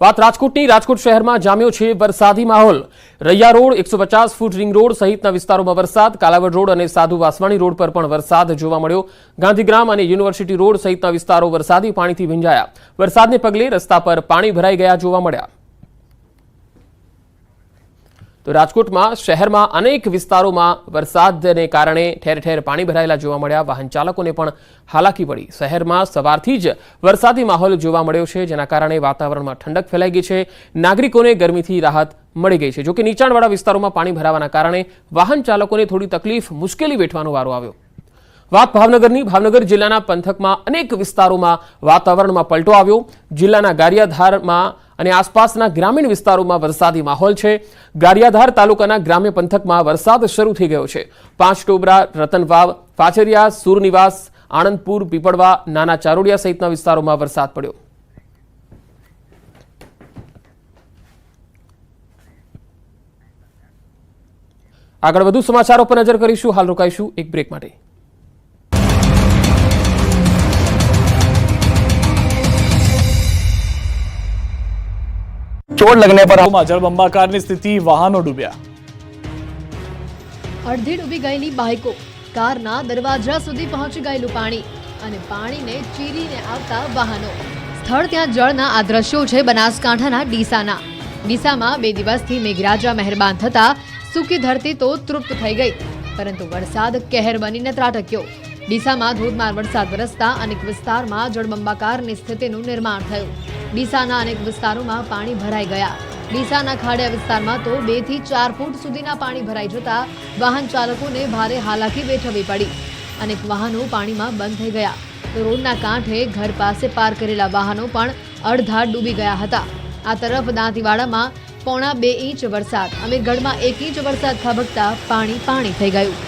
વાત રાજકોટની. રાજકોટ શહેરમાં જામ્યો છે વરસાદી માહોલ. રૈયા રોડ, એકસો પચાસ ફૂટ રિંગ રોડ સહિતના વિસ્તારોમાં વરસાદ. કાલાવડ રોડ અને સાધુ વાસવાણી રોડ પર પણ વરસાદ જોવા મળ્યો. ગાંધીગ્રામ અને યુનિવર્સિટી રોડ સહિતના વિસ્તારો વરસાદી પાણીથી ભીંજાયા. વરસાદને પગલે રસ્તા પર પાણી ભરાઈ ગયા જોવા મળ્યા. તો રાજકોટમાં શહેરમાં અનેક વિસ્તારોમાં વરસાદને કારણે ઠેર ઠેર પાણી ભરાયેલા જોવા મળ્યા. વાહન ચાલકોને પણ હાલાકી પડી. શહેરમાં સવારથી જ વરસાદી માહોલ જોવા મળ્યો છે, જેના કારણે વાતાવરણમાં ઠંડક ફેલાઈ ગઈ છે. નાગરિકોને ગરમીથી રાહત મળી ગઈ છે. જોકે નીચાણવાળા વિસ્તારોમાં પાણી ભરાવાના કારણે વાહન ચાલકોને થોડી તકલીફ મુશ્કેલી વેઠવાનો વારો આવ્યો. વાત ભાવનગરની. ભાવનગર જિલ્લાના પંથકમાં અનેક વિસ્તારોમાં વાતાવરણમાં પલટો આવ્યો. જિલ્લાના ગારિયાધારમાં અને આસપાસના ગ્રામીણ વિસ્તારોમાં વરસાદી માહોલ છે. ગારિયાધાર તાલુકાના ગ્રામ્ય પંથકમાં વરસાદ શરૂ થઈ ગયો છે. પાંચ ટોબરા રતનવાવ, પાછરિયા, સુરનિવાસ, આણંદપુર, પીપળવા, નાના ચારોડિયા સહિતના વિસ્તારોમાં વરસાદ પડ્યો. આગળ વધુ સમાચારો પર નજર કરીશું. હાલ રોકાઈશું એક બ્રેક માટે. ચોટ લગને પર જળબંબાકારની સ્થિતિ વાહનો ડૂબ્યા. અડધી ડૂબી ગયેલી બાઇકો કારના દરવાજા સુધી પહોંચી ગયેલું પાણી અને પાણીને ચીરીને આવતા વાહનો. સ્થળ ત્યાં જળના આ દ્રશ્યો છે બનાસકાંઠાના ડીસાના. ડીસામાં બે દિવસથી મેઘરાજા મહેરબાન થતા સૂકી ધરતી તો તૃપ્ત થઈ ગઈ પરંતુ વરસાદ કહેર બનીને ત્રાટક્યો. ડીસામાં ધોધમાર વરસાદ વરસતા અનેક વિસ્તારમાં જળબંબાકારની સ્થિતિનું નિર્માણ થયું. ડીસાના અનેક વિસ્તારોમાં પાણી ભરાઈ ગયા. ડીસાના ખાડિયા વિસ્તારમાં તો બેથી ચાર ફૂટ સુધીના પાણી ભરાઈ જતા વાહન ચાલકોને ભારે હાલાકી વેઠવી પડી. અનેક વાહનો પાણીમાં બંધ થઈ ગયા. રોડના કાંઠે ઘર પાસે પાર કરેલા વાહનો પણ અડધા ડૂબી ગયા હતા. આ તરફ દાંતીવાડામાં પોણા બે ઇંચ વરસાદ, અમીરગઢમાં એક ઇંચ વરસાદ ખાબકતા પાણી પાણી થઈ ગયું.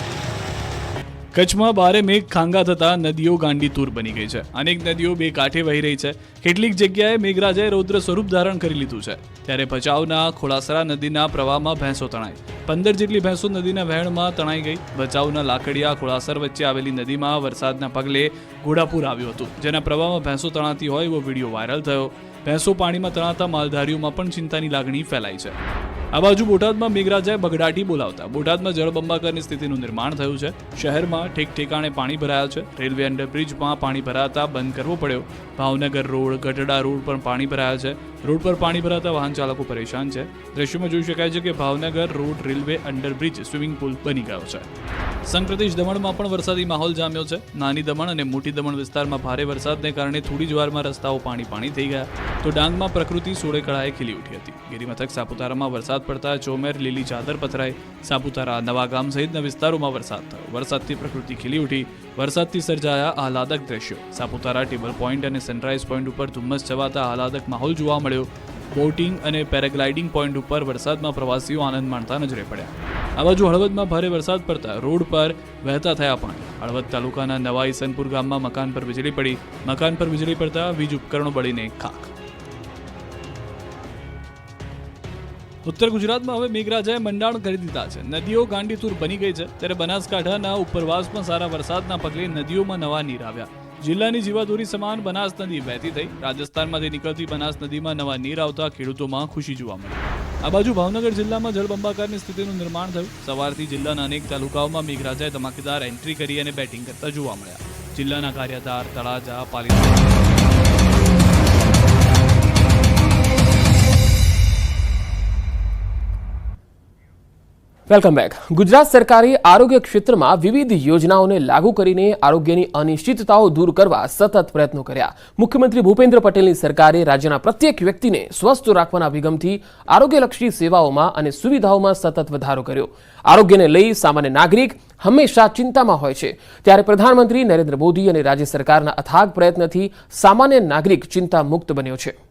કચ્છમાં ભારે મેઘ ખાંગા થતા નદીઓ ગાંડી તૂર બની ગઈ છે. અનેક નદીઓ બે કાંઠે વહી રહી છે. કેટલીક જગ્યાએ મેઘરાજાએ રૌદ્ર સ્વરૂપ ધારણ કરી લીધું છે. ત્યારે ભચાઉના ખોડાસરા નદીના પ્રવાહમાં ભેંસો તણાઈ. પંદર જેટલી ભેંસો નદીના વહેણમાં તણાઈ ગઈ. ભચાઉના લાકડિયા ખોડાસર વચ્ચે આવેલી નદીમાં વરસાદના પગલે ઘોડાપુર આવ્યું હતું. જેના પ્રવાહમાં ભેંસો તણાતી હોય એવો વીડિયો વાયરલ થયો. ભેંસો પાણીમાં તણાતા માલધારીઓમાં પણ ચિંતાની લાગણી ફેલાઈ છે. આ બાજુ બોટાદમાં મેઘરાજાએ બગડાટી બોલાવતા. બોટાદમાં જળબંબાકારની સ્થિતિનું નિર્માણ થયું છે. શહેરમાં ઠેક ઠેકાણે પાણી ભરાયા છે. રેલવે અંડરબ્રિજમાં પાણી ભરાતા બંધ કરવો પડ્યો. ભાવનગર રોડ, ગઢડા રોડ પર પાણી ભરાયા છે. રોડ પર પાણી ભરાતા વાહન ચાલકો પરેશાન છે. દ્રશ્યમાં જોઈ શકાય છે કે Bhavnagar road railway underbridge swimming pool બની ગયો છે. સંઘ પ્રદેશ દમણમાં પણ વરસાદી માહોલ જામ્યો છે. નાની દમણ અને મોટી દમણ વિસ્તારમાં ભારે વરસાદને કારણે થોડી જ વારમાં રસ્તાઓ પાણી પાણી થઈ ગયા. તો ડાંગમાં પ્રકૃતિ સોળે કળાએ ખીલી ઉઠી હતી. ગિરિમથક સાપુતારામાં વરસાદ પડતા ચોમેર, લીલી ચાદર પથરાઈ. સાપુતારા નવાગામ સહિતના વિસ્તારોમાં વરસાદ થયો. વરસાદથી પ્રકૃતિ ખીલી ઉઠી. વરસાદથી સર્જાયા આહલાદક દ્રશ્યો. સાપુતારા ટેબલ પોઈન્ટ અને સનરાઈઝ પોઈન્ટ ઉપર ધુમ્મસ છવાતા આહલાદક માહોલ જોવા મળ્યો. બોટિંગ અને પેરાગ્લાઇડિંગ પોઈન્ટ ઉપર વરસાદમાં પ્રવાસીઓ આનંદ માણતા નજરે પડ્યા. આ બાજુ હળવદમાં ભારે વરસાદ પડતા રોડ પર વહેતા થયા પાણી. હળવદ તાલુકાના નવા ઈસનપુર ગામમાં મકાન પર વીજળી પડી. મકાન પર વીજળી પડતા વીજ ઉપકરણો બળીને ખાખ. ઉત્તર ગુજરાતમાં હવે મેઘરાજાએ મંડાણ કરી દીધા છે. નદીઓ ગાંડીતુર બની ગઈ છે. ત્યારે બનાસકાંઠાના ઉપરવાસમાં સારા વરસાદના પગલે નદીઓમાં નવા નીર આવ્યા. જિલ્લાની જીવાદોરી સમાન બનાસ નદી વહેતી થઈ. રાજસ્થાનમાંથી નીકળતી બનાસ નદીમાં નવા નીર આવતા ખેડૂતોમાં ખુશી જોવા મળી. આ બાજુ ભાવનગર જિલ્લામાં જળબંબાકારની સ્થિતિનું નિર્માણ થયું. સવારથી જિલ્લાના અનેક તાલુકાઓમાં મેઘરાજાએ ધમાકેદાર એન્ટ્રી કરી અને બેટિંગ કરતા જોવા મળ્યા. જિલ્લાના કાર્યધાર, તળાજા, પાલિતાણા વેલકમ બેક ગુજરાત સરકારે આરોગ્ય ક્ષેત્રમાં વિવિધ યોજનાઓને લાગુ કરીને આરોગ્યની અનિશ્ચિતતાઓ દૂર કરવા સતત પ્રયત્નો કર્યા. મુખ્યમંત્રી ભૂપેન્દ્ર પટેલની સરકારે રાજ્યના પ્રત્યેક વ્યક્તિને સ્વસ્થ રાખવાના અભિગમથી આરોગ્યલક્ષી સેવાઓમાં અને સુવિધાઓમાં સતત વધારો કર્યો. આરોગ્યને લઈ સામાન્ય નાગરિક હંમેશા ચિંતામાં હોય છે. ત્યારે પ્રધાનમંત્રી નરેન્દ્ર મોદી અને રાજ્ય સરકારના અથાગ પ્રયત્નથી સામાન્ય નાગરિક ચિંતા મુક્ત બન્યો છે.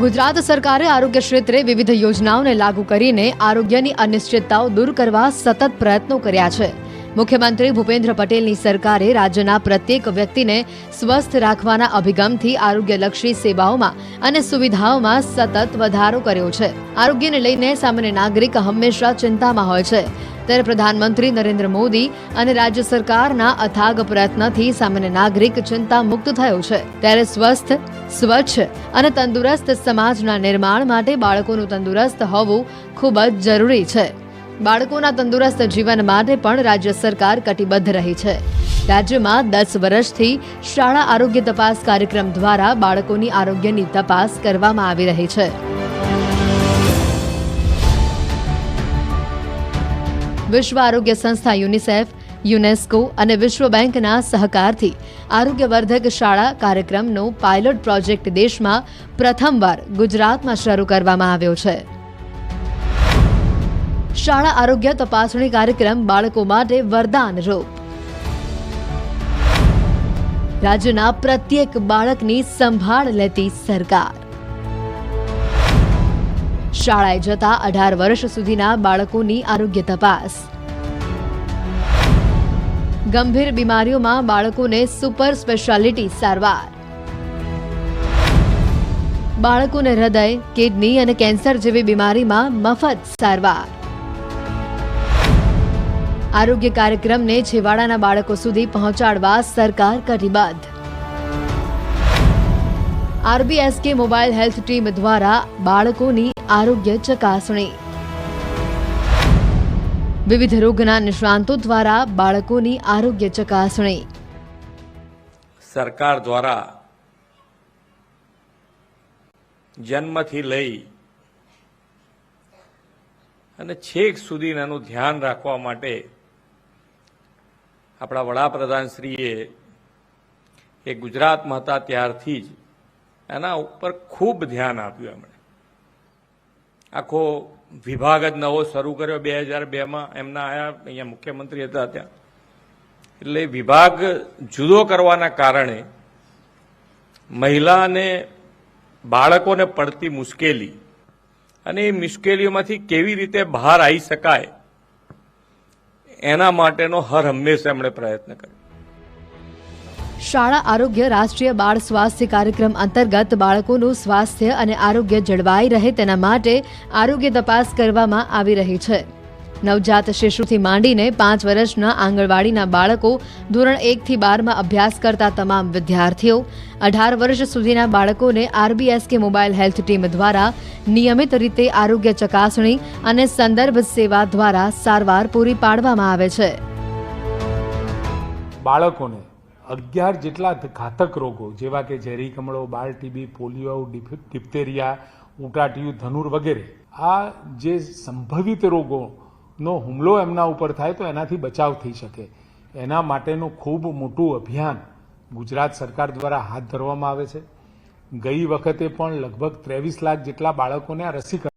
ગુજરાત સરકારે આરોગ્ય ક્ષેત્રે વિવિધ યોજનાઓને લાગુ કરીને આરોગ્યની અનિશ્ચિતતાઓ દૂર કરવા સતત પ્રયત્નો કર્યા છે. મુખ્યમંત્રી ભૂપેન્દ્ર પટેલની સરકારે રાજ્યના પ્રત્યેક વ્યક્તિને સ્વસ્થ રાખવાના અભિગમથી આરોગ્યલક્ષી સેવાઓમાં અને સુવિધાઓમાં સતત વધારો કર્યો છે. આરોગ્યને લઈને સામાન્ય નાગરિક હંમેશા ચિંતામાં હોય છે. ત્યારે પ્રધાનમંત્રી નરેન્દ્ર મોદી અને રાજ્ય સરકારના અથાગ પ્રયત્નથી સામાન્ય નાગરિક ચિંતા મુક્ત થયો છે. ત્યારે સ્વસ્થ, સ્વચ્છ અને તંદુરસ્ત સમાજના નિર્માણ માટે બાળકોનું તંદુરસ્ત હોવું ખૂબ જ જરૂરી છે. બાળકોના તંદુરસ્ત જીવન માટે પણ રાજ્ય સરકાર કટિબદ્ધ રહી છે. રાજ્યમાં દસ વર્ષથી શાળા આરોગ્ય તપાસ કાર્યક્રમ દ્વારા બાળકોની આરોગ્યની તપાસ કરવામાં આવી રહી છે. વિશ્વ આરોગ્ય સંસ્થા યુનિસેફ, યુનેસ્કો અને વિશ્વ બેંકના સહકારથી આરોગ્યવર્ધક શાળા કાર્યક્રમનો પાયલોટ પ્રોજેક્ટ દેશમાં પ્રથમવાર ગુજરાતમાં શરૂ કરવામાં આવ્યો છે. શાળા આરોગ્ય તપાસણી કાર્યક્રમ બાળકો માટે વરદાન રૂપ. રાજ્યના પ્રત્યેક બાળકની સંભાળ લેતી સરકાર. શાળાએ જતા અઢાર વર્ષ સુધીના બાળકોની આરોગ્ય તપાસ. ગંભીર બીમારીઓમાં બાળકોને સુપર સ્પેશિયાલિટી સારવાર. બાળકોને હૃદય, કિડની અને કેન્સર જેવી બીમારીમાં મફત સારવાર. આરોગ્ય કાર્યક્રમને છેવાડાના બાળકો સુધી પહોંચાડવા સરકાર કટિબદ્ધ. આરબીએસકે મોબાઈલ હેલ્થ ટીમ દ્વારા બાળકોની આરોગ્ય ચકાસણી. વિવિધ રોગના નિષ્ણાંતો દ્વારા બાળકોની આરોગ્ય ચકાસણી. સરકાર દ્વારા જન્મથી લઈ અને છેક સુધીનાનું ધ્યાન રાખવા માટે આપણા વડાપ્રધાનશ્રીએ એ ગુજરાતમાં હતા ત્યારથી જ એના ઉપર ખૂબ ધ્યાન આપ્યું એમણે. આખો વિભાગ જ નવો શરૂ કર્યો બે હજાર બેમાં. એમના આયા અહીંયા મુખ્યમંત્રી હતા ત્યાં. એટલે વિભાગ જુદો કરવાના કારણે મહિલા અને બાળકોને પડતી મુશ્કેલી અને એ મુશ્કેલીઓમાંથી કેવી રીતે બહાર આવી શકાય એના માટેનો હર હંમેશા એમણે પ્રયત્ન કર્યો. શાળા આરોગ્ય રાષ્ટ્રીય બાળ સ્વાસ્થ્ય કાર્યક્રમ અંતર્ગત બાળકોનું સ્વાસ્થ્ય અને આરોગ્ય જળવાઈ રહે તેના માટે આરોગ્ય તપાસ કરવામાં આવી રહી છે. નવજાત શિશુથી માંડીને પાંચ વર્ષના આંગણવાડીના બાળકો ધોરણ એકથી બારમાં અભ્યાસ કરતા તમામ વિદ્યાર્થીઓ, અઢાર વર્ષ સુધીના બાળકોને આરબીએસકે મોબાઈલ હેલ્થ ટીમ દ્વારા નિયમિત રીતે આરોગ્ય ચકાસણી અને સંદર્ભ સેવા દ્વારા સારવાર પૂરી પાડવામાં આવે છે. બાળકોને અગિયાર જેટલા ઘાતક રોગો જેવા કે ઝેરી કમળો, બાળ ટીબી, પોલિયો ડિપ્ટેરિયા ઉટાટિયું, ધનુર વગેરે, આ જે સંભવિત રોગોનો હુમલો એમના ઉપર થાય તો એનાથી બચાવ થઈ શકે. એના માટેનું ખૂબ મોટું અભિયાન ગુજરાત સરકાર દ્વારા હાથ ધરવામાં આવે છે. ગઈ વખતે પણ લગભગ ત્રેવીસ લાખ જેટલા બાળકોને આ રસીકરણ